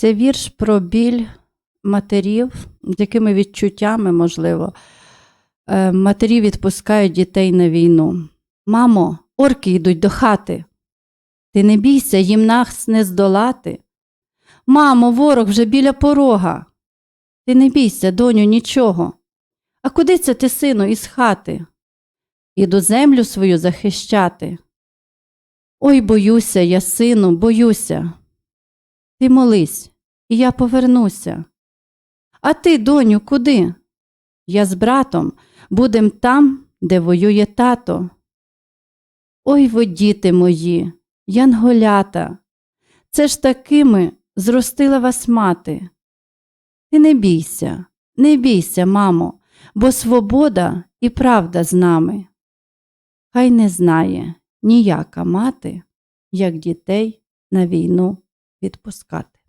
Це вірш про біль матерів, з якими відчуттями, можливо, е, матері відпускають дітей на війну. Мамо, орки йдуть до хати. Ти не бійся, їм нас не здолати. Мамо, ворог вже біля порога. Ти не бійся, доню, нічого. А куди це ти, сину, із хати? Іду землю свою захищати. Ой, боюся я, сину, боюся. Ти молись, і я повернуся. А ти, доню, куди? Я з братом будем там, де воює тато. Ой, ви, діти мої, янголята, це ж такими зростила вас мати. Ти не бійся, не бійся, мамо, бо свобода і правда з нами. Хай не знає ніяка мати, як дітей на війну відпускати.